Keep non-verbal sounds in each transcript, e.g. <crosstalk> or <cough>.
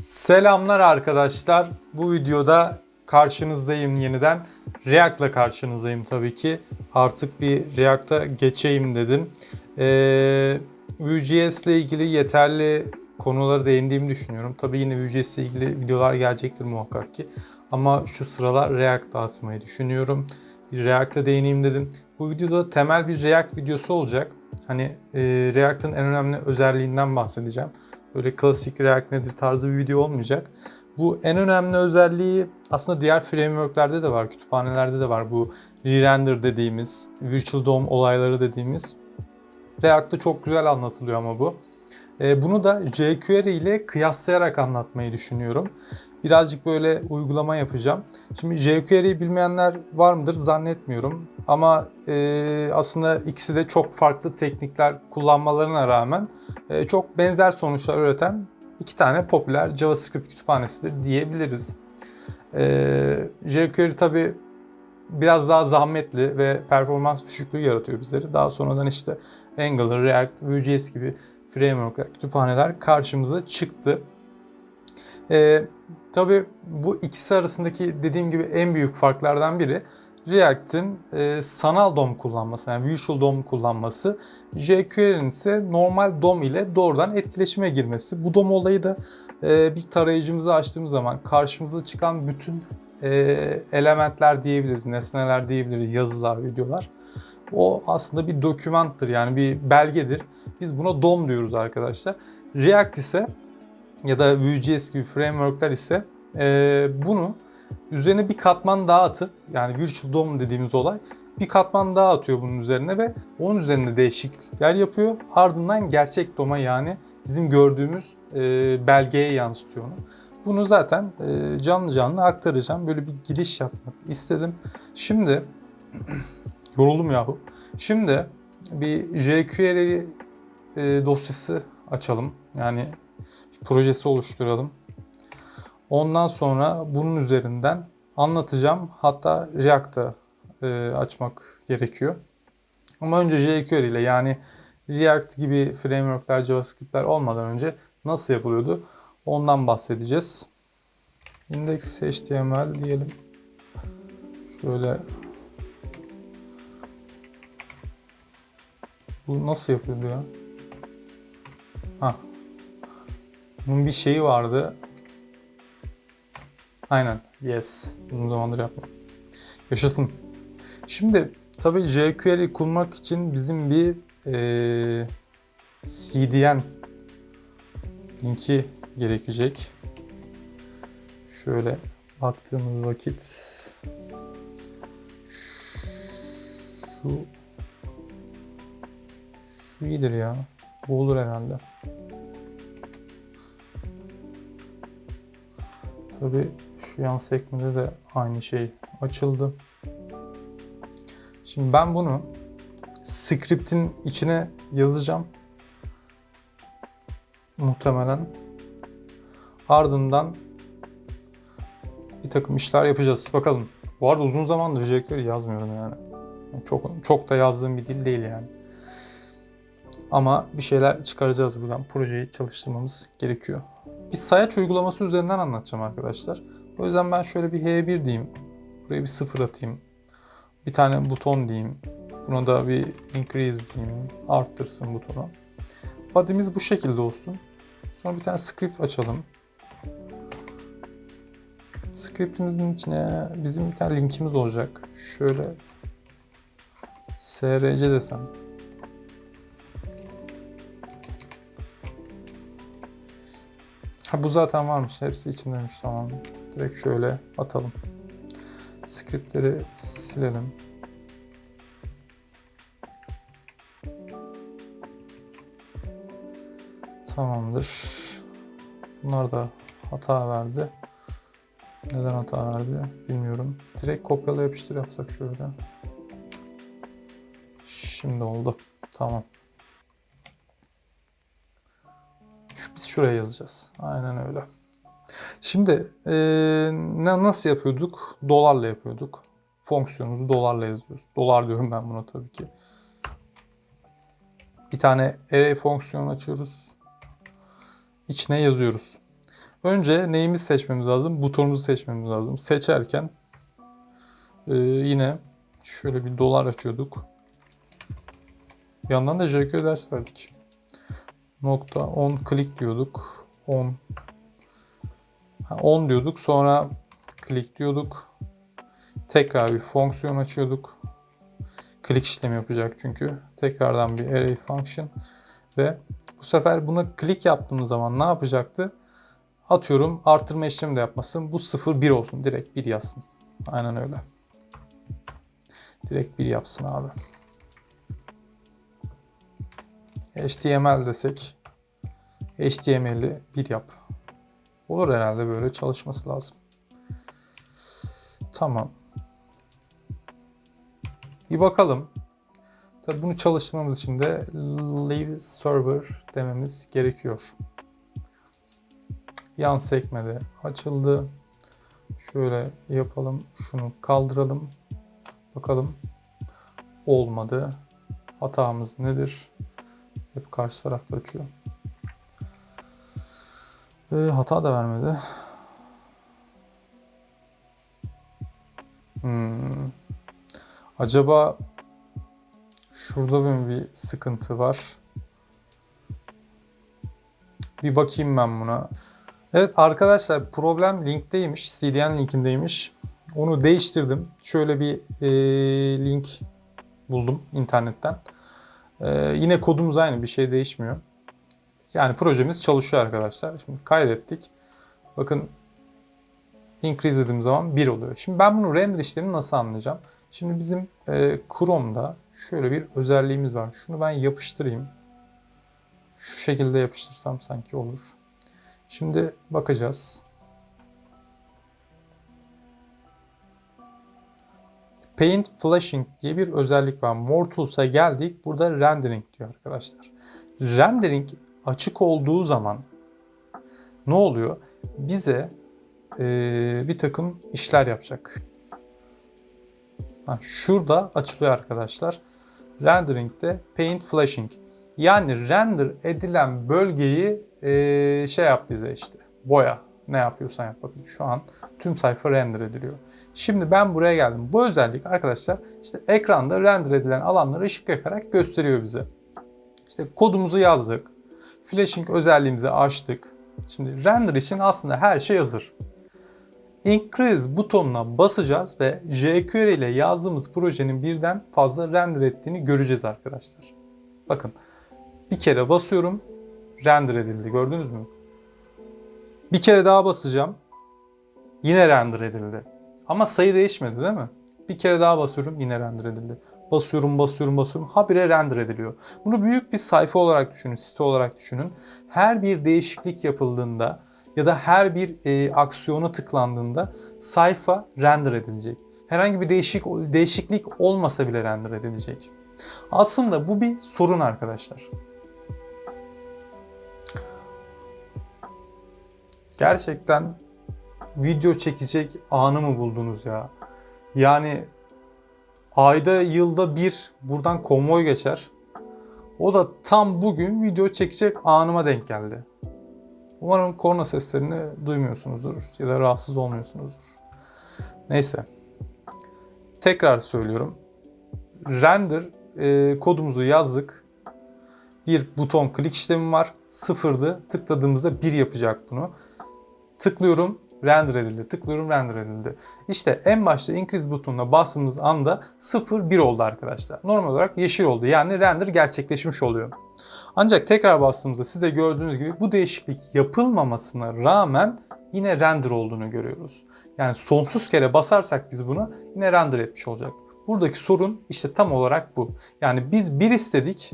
Selamlar arkadaşlar. Bu videoda karşınızdayım yeniden. React'la karşınızdayım tabii ki. Artık bir React'a geçeyim dedim. Ee, Vue.js ile ilgili yeterli konulara değindiğimi düşünüyorum. Tabii yine Vue.js ile ilgili videolar gelecektir muhakkak ki. Ama şu sıralar React atmayı düşünüyorum. Bir React'a değineyim dedim. Bu videoda temel bir React videosu olacak. Hani e, React'ın en önemli özelliğinden bahsedeceğim. Böyle klasik React nedir tarzı bir video olmayacak. Bu en önemli özelliği aslında diğer frameworklerde de var, kütüphanelerde de var. Bu re-render dediğimiz, virtual DOM olayları dediğimiz. React'ta çok güzel anlatılıyor ama bu. E, bunu da jQuery ile kıyaslayarak anlatmayı düşünüyorum. Birazcık böyle uygulama yapacağım. Şimdi jQuery'yi bilmeyenler var mıdır zannetmiyorum. Ama e, aslında ikisi de çok farklı teknikler kullanmalarına rağmen e, çok benzer sonuçlar üreten iki tane popüler JavaScript kütüphanesidir diyebiliriz. E, jQuery tabi biraz daha zahmetli ve performans düşüklüğü yaratıyor bizleri. Daha sonradan işte Angular, React, Vue.js gibi frameworkler, kütüphaneler karşımıza çıktı. E, tabii bu ikisi arasındaki dediğim gibi en büyük farklardan biri React'in e, sanal DOM kullanması, yani Virtual DOM kullanması, jQuery'nin ise normal DOM ile doğrudan etkileşime girmesi. Bu DOM olayı da e, bir tarayıcımızı açtığımız zaman karşımıza çıkan bütün e, elementler diyebiliriz, nesneler diyebiliriz, yazılar, videolar. O aslında bir dokümanttır yani bir belgedir. Biz buna DOM diyoruz arkadaşlar. React ise ya da Vue.js gibi frameworkler ise e, bunu üzerine bir katman daha atıp yani virtual DOM dediğimiz olay bir katman daha atıyor bunun üzerine ve onun üzerinde değişiklikler yapıyor. Ardından gerçek DOM'a yani bizim gördüğümüz e, belgeye yansıtıyor onu. Bunu zaten e, canlı canlı aktaracağım. Böyle bir giriş yapmak istedim. Şimdi <clears throat> yoruldum yahu. Şimdi bir jQuery dosyası açalım. Yani projesi oluşturalım. Ondan sonra bunun üzerinden anlatacağım. Hatta React'ta e, açmak gerekiyor. Ama önce jQuery ile yani React gibi frameworkler, JavaScript'ler olmadan önce nasıl yapılıyordu ondan bahsedeceğiz. Index HTML diyelim. Şöyle Bu nasıl yapıyordu ya? Ha. Bunun bir şeyi vardı. Aynen. Yes. Uzun zamandır yapmadım. Yaşasın. Şimdi tabii jQuery kurmak için bizim bir e, CDN linki gerekecek. Şöyle baktığımız vakit şu şu iyidir ya. Bu olur herhalde. Tabi şu yan sekmede de aynı şey açıldı. Şimdi ben bunu script'in içine yazacağım. Muhtemelen. Ardından bir takım işler yapacağız. Bakalım. Bu arada uzun zamandır jQuery yazmıyorum yani. Çok çok da yazdığım bir dil değil yani. Ama bir şeyler çıkaracağız buradan. Projeyi çalıştırmamız gerekiyor. Bir sayaç uygulaması üzerinden anlatacağım arkadaşlar. O yüzden ben şöyle bir H1 diyeyim. Buraya bir sıfır atayım. Bir tane buton diyeyim. Buna da bir increase diyeyim. Arttırsın butonu. Body'miz bu şekilde olsun. Sonra bir tane script açalım. Scriptimizin içine bizim bir tane linkimiz olacak. Şöyle src desem. Ha bu zaten varmış. Hepsi içindeymiş tamam. Direkt şöyle atalım. Scriptleri silelim. Tamamdır. Bunlar da hata verdi. Neden hata verdi bilmiyorum. Direkt kopyala yapıştır yapsak şöyle. Şimdi oldu. Tamam. Şuraya yazacağız. Aynen öyle. Şimdi e, ne, nasıl yapıyorduk? Dolarla yapıyorduk. Fonksiyonumuzu dolarla yazıyoruz. Dolar diyorum ben buna tabii ki. Bir tane array fonksiyonu açıyoruz. İçine yazıyoruz. Önce neyimizi seçmemiz lazım? Butonumuzu seçmemiz lazım. Seçerken e, yine şöyle bir dolar açıyorduk. Bir yandan da JQ ders verdik. Nokta 10 click diyorduk. 10 Ha, 10 diyorduk. Sonra click diyorduk. Tekrar bir fonksiyon açıyorduk. Click işlemi yapacak çünkü. Tekrardan bir array function ve bu sefer buna click yaptığımız zaman ne yapacaktı? Atıyorum arttırma işlemi de yapmasın. Bu 0 1 olsun. Direkt 1 yazsın. Aynen öyle. Direkt 1 yapsın abi. HTML desek HTML'i 1 yap. Olur herhalde böyle çalışması lazım. Tamam. Bir bakalım. Tabii bunu çalıştırmamız için de leave server dememiz gerekiyor. Yan sekmede açıldı. Şöyle yapalım. Şunu kaldıralım. Bakalım. Olmadı. Hatamız nedir? Hep karşı tarafta açıyor. Ee, hata da vermedi. Hmm. Acaba şurada mı bir sıkıntı var? Bir bakayım ben buna. Evet arkadaşlar problem linkteymiş. CDN linkindeymiş. Onu değiştirdim. Şöyle bir e, link buldum internetten. E, yine kodumuz aynı. Bir şey değişmiyor. Yani projemiz çalışıyor arkadaşlar. Şimdi kaydettik. Bakın increase dediğim zaman 1 oluyor. Şimdi ben bunu render işlemini nasıl anlayacağım? Şimdi bizim e, Chrome'da şöyle bir özelliğimiz var. Şunu ben yapıştırayım. Şu şekilde yapıştırsam sanki olur. Şimdi bakacağız. Paint Flashing diye bir özellik var. More Tools'a geldik. Burada rendering diyor arkadaşlar. Rendering açık olduğu zaman ne oluyor? Bize e, bir takım işler yapacak. Ha, şurada açılıyor arkadaşlar. Rendering'de Paint Flashing. Yani render edilen bölgeyi e, şey yap bize işte. Boya. Ne yapıyorsan yap. Bakın şu an tüm sayfa render ediliyor. Şimdi ben buraya geldim. Bu özellik arkadaşlar işte ekranda render edilen alanları ışık yakarak gösteriyor bize. İşte kodumuzu yazdık. Flashing özelliğimizi açtık. Şimdi render için aslında her şey hazır. Increase butonuna basacağız ve jQuery ile yazdığımız projenin birden fazla render ettiğini göreceğiz arkadaşlar. Bakın bir kere basıyorum render edildi gördünüz mü? Bir kere daha basacağım yine render edildi. Ama sayı değişmedi değil mi? Bir kere daha basıyorum yine render edildi. Basıyorum basıyorum basıyorum habire render ediliyor. Bunu büyük bir sayfa olarak düşünün, site olarak düşünün. Her bir değişiklik yapıldığında ya da her bir e, aksiyona tıklandığında sayfa render edilecek. Herhangi bir değişik değişiklik olmasa bile render edilecek. Aslında bu bir sorun arkadaşlar. Gerçekten video çekecek anı mı buldunuz ya? Yani ayda yılda bir buradan konvoy geçer. O da tam bugün video çekecek anıma denk geldi. Umarım korna seslerini duymuyorsunuzdur ya da rahatsız olmuyorsunuzdur. Neyse. Tekrar söylüyorum. Render e, kodumuzu yazdık. Bir buton klik işlemi var. Sıfırdı. Tıkladığımızda bir yapacak bunu. Tıklıyorum render edildi. Tıklıyorum render edildi. İşte en başta increase butonuna bastığımız anda 0 1 oldu arkadaşlar. Normal olarak yeşil oldu. Yani render gerçekleşmiş oluyor. Ancak tekrar bastığımızda siz de gördüğünüz gibi bu değişiklik yapılmamasına rağmen yine render olduğunu görüyoruz. Yani sonsuz kere basarsak biz bunu yine render etmiş olacak. Buradaki sorun işte tam olarak bu. Yani biz bir istedik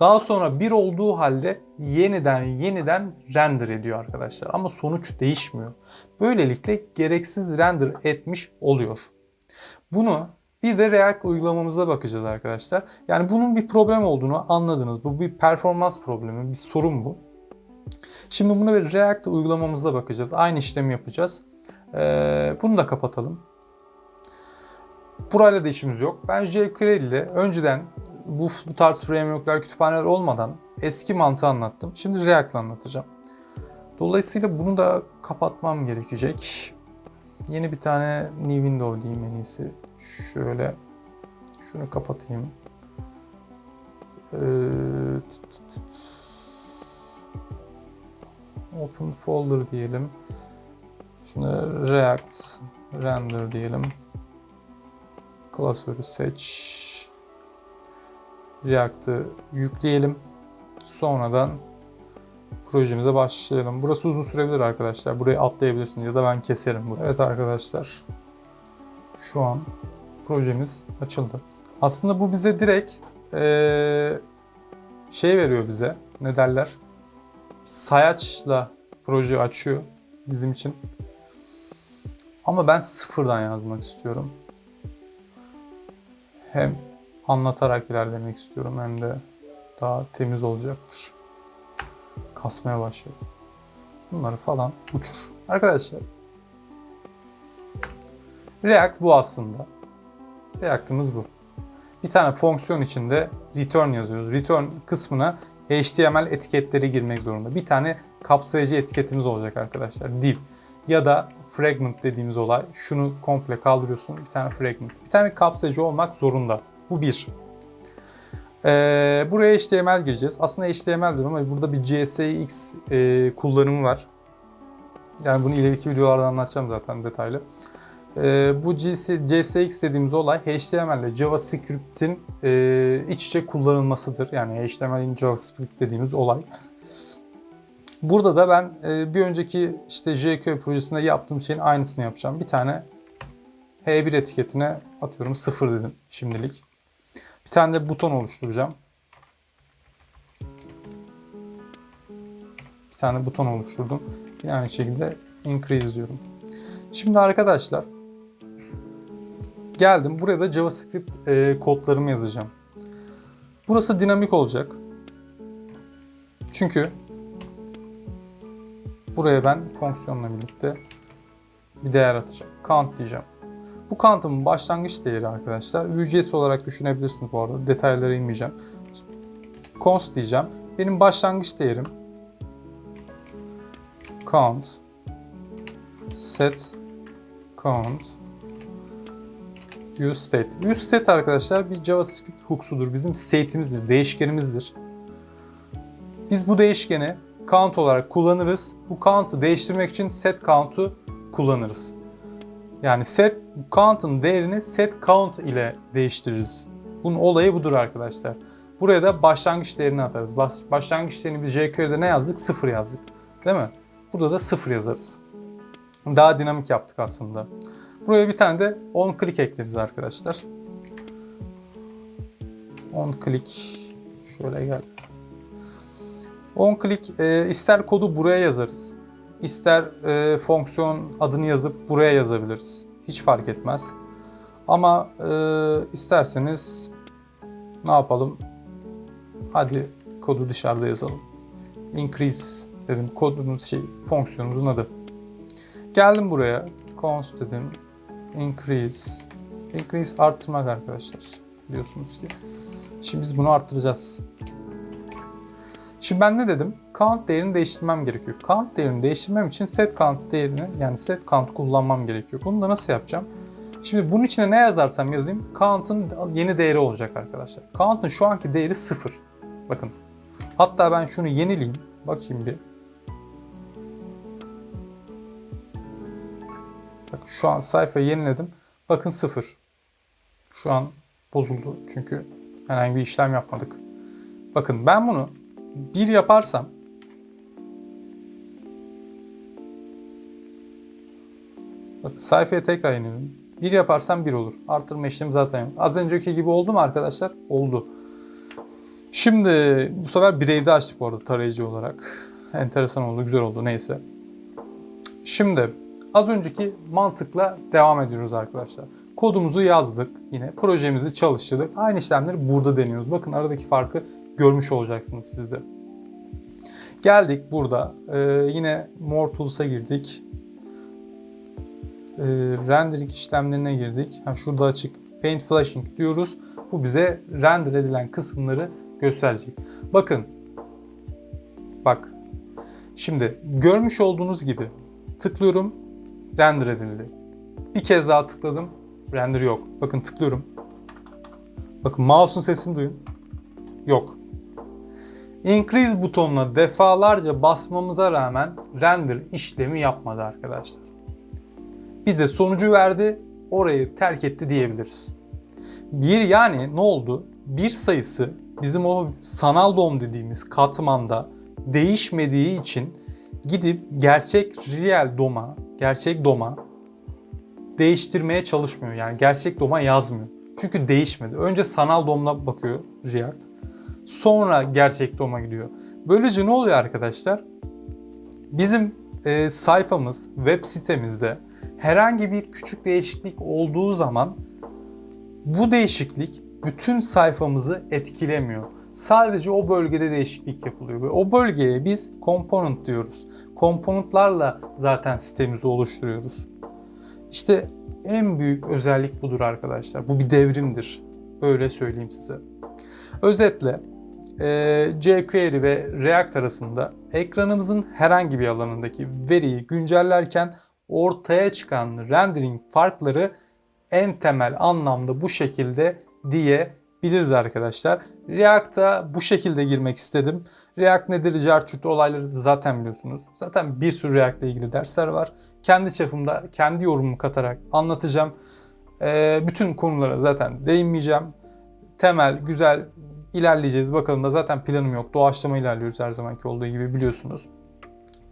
daha sonra bir olduğu halde yeniden yeniden render ediyor arkadaşlar. Ama sonuç değişmiyor. Böylelikle gereksiz render etmiş oluyor. Bunu bir de React uygulamamıza bakacağız arkadaşlar. Yani bunun bir problem olduğunu anladınız. Bu bir performans problemi, bir sorun bu. Şimdi bunu bir React uygulamamızda bakacağız. Aynı işlemi yapacağız. Ee, bunu da kapatalım. Burayla da işimiz yok. Ben jQuery ile önceden bu, bu tarz frameworkler, kütüphaneler olmadan eski mantığı anlattım. Şimdi React'la anlatacağım. Dolayısıyla bunu da kapatmam gerekecek. Yeni bir tane new window diyeyim en iyisi. Şöyle şunu kapatayım. Ee. Open folder diyelim. Şuna React render diyelim. Klasörü seç. React'ı yükleyelim. Sonradan projemize başlayalım. Burası uzun sürebilir arkadaşlar. Burayı atlayabilirsiniz ya da ben keserim. bunu. Evet arkadaşlar. Şu an projemiz açıldı. Aslında bu bize direkt eee, şey veriyor bize. Ne derler? Sayaçla proje açıyor bizim için. Ama ben sıfırdan yazmak istiyorum. Hem anlatarak ilerlemek istiyorum hem de daha temiz olacaktır. Kasmaya başladı. Bunları falan uçur. Arkadaşlar React bu aslında. React'ımız bu. Bir tane fonksiyon içinde return yazıyoruz. Return kısmına HTML etiketleri girmek zorunda. Bir tane kapsayıcı etiketimiz olacak arkadaşlar. Div ya da fragment dediğimiz olay. Şunu komple kaldırıyorsun. Bir tane fragment. Bir tane kapsayıcı olmak zorunda. Bu bir. Ee, buraya HTML gireceğiz. Aslında HTML diyorum ama burada bir JSX e, kullanımı var. Yani bunu ileriki videolarda anlatacağım zaten detaylı. Ee, bu GC, JSX dediğimiz olay HTML ile JavaScript'in e, iç içe kullanılmasıdır. Yani HTML'in JavaScript dediğimiz olay. Burada da ben e, bir önceki işte jQuery projesinde yaptığım şeyin aynısını yapacağım. Bir tane H1 etiketine atıyorum 0 dedim şimdilik. Bir tane de buton oluşturacağım. Bir tane buton oluşturdum. Yine aynı şekilde increase diyorum. Şimdi arkadaşlar geldim. Buraya da JavaScript e, kodlarımı yazacağım. Burası dinamik olacak. Çünkü buraya ben fonksiyonla birlikte bir değer atacağım. Count diyeceğim. Bu count'ın başlangıç değeri arkadaşlar. UCS olarak düşünebilirsiniz bu arada. Detaylara inmeyeceğim. Const diyeceğim. Benim başlangıç değerim count set count use state. Use state arkadaşlar bir JavaScript hook'sudur. Bizim state'imizdir, değişkenimizdir. Biz bu değişkeni count olarak kullanırız. Bu count'u değiştirmek için set count'u kullanırız. Yani set count'ın değerini set count ile değiştiririz. Bunun olayı budur arkadaşlar. Buraya da başlangıç değerini atarız. Baş, başlangıç değerini biz jQuery'de ne yazdık? Sıfır yazdık. Değil mi? Burada da sıfır yazarız. Daha dinamik yaptık aslında. Buraya bir tane de on click ekleriz arkadaşlar. On click şöyle gel. On click e, ister kodu buraya yazarız. İster e, fonksiyon adını yazıp buraya yazabiliriz. Hiç fark etmez. Ama e, isterseniz ne yapalım? Hadi kodu dışarıda yazalım. Increase dedim kodumuz şey fonksiyonumuzun adı. Geldim buraya. const dedim. Increase. Increase arttırmak arkadaşlar. Biliyorsunuz ki. Şimdi biz bunu arttıracağız. Şimdi ben ne dedim? Count değerini değiştirmem gerekiyor. Count değerini değiştirmem için set count değerini yani set count kullanmam gerekiyor. Bunu da nasıl yapacağım? Şimdi bunun içine ne yazarsam yazayım count'ın yeni değeri olacak arkadaşlar. Count'ın şu anki değeri 0. Bakın. Hatta ben şunu yenileyim. Bakayım bir. Bak şu an sayfayı yeniledim. Bakın 0. Şu an bozuldu çünkü herhangi bir işlem yapmadık. Bakın ben bunu 1 yaparsam Bak sayfaya tekrar iniyorum. 1 yaparsam 1 olur. Artırma işlemi zaten yok. Az önceki gibi oldu mu arkadaşlar? Oldu. Şimdi bu sefer Brave'de açtık bu arada tarayıcı olarak. Enteresan oldu, güzel oldu neyse. Şimdi az önceki mantıkla devam ediyoruz arkadaşlar. Kodumuzu yazdık yine. Projemizi çalıştırdık. Aynı işlemleri burada deniyoruz. Bakın aradaki farkı görmüş olacaksınız siz de. Geldik burada. Ee, yine More Tools'a girdik. Ee, rendering işlemlerine girdik. Ha, şurada açık. Paint Flashing diyoruz. Bu bize render edilen kısımları gösterecek. Bakın. Bak. Şimdi görmüş olduğunuz gibi tıklıyorum render edildi. Bir kez daha tıkladım render yok. Bakın tıklıyorum. Bakın mouse'un sesini duyun. Yok. Increase butonuna defalarca basmamıza rağmen render işlemi yapmadı arkadaşlar. Bize sonucu verdi, orayı terk etti diyebiliriz. Bir yani ne oldu? Bir sayısı bizim o sanal DOM dediğimiz katmanda değişmediği için gidip gerçek real DOM'a, gerçek DOM'a değiştirmeye çalışmıyor. Yani gerçek DOM'a yazmıyor. Çünkü değişmedi. Önce sanal DOM'la bakıyor React. Sonra gerçek DOM'a gidiyor. Böylece ne oluyor arkadaşlar? Bizim e, sayfamız, web sitemizde herhangi bir küçük değişiklik olduğu zaman bu değişiklik bütün sayfamızı etkilemiyor. Sadece o bölgede değişiklik yapılıyor ve o bölgeye biz component diyoruz. Komponentlarla zaten sitemizi oluşturuyoruz. İşte en büyük özellik budur arkadaşlar. Bu bir devrimdir. Öyle söyleyeyim size. Özetle jQuery ve React arasında ekranımızın herhangi bir alanındaki veriyi güncellerken ortaya çıkan rendering farkları en temel anlamda bu şekilde diyebiliriz arkadaşlar. React'a bu şekilde girmek istedim. React nedir, Jarchurt olayları zaten biliyorsunuz. Zaten bir sürü React ile ilgili dersler var. Kendi çapımda, kendi yorumumu katarak anlatacağım. Ee, bütün konulara zaten değinmeyeceğim. Temel, güzel ilerleyeceğiz. Bakalım da zaten planım yok. Doğaçlama ilerliyoruz her zamanki olduğu gibi biliyorsunuz.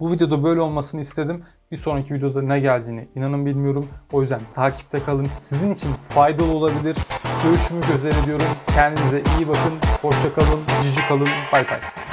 Bu videoda böyle olmasını istedim. Bir sonraki videoda ne geleceğini inanın bilmiyorum. O yüzden takipte kalın. Sizin için faydalı olabilir. Gözler ediyorum. Kendinize iyi bakın. Hoşça kalın. Cici kalın. Bay bay.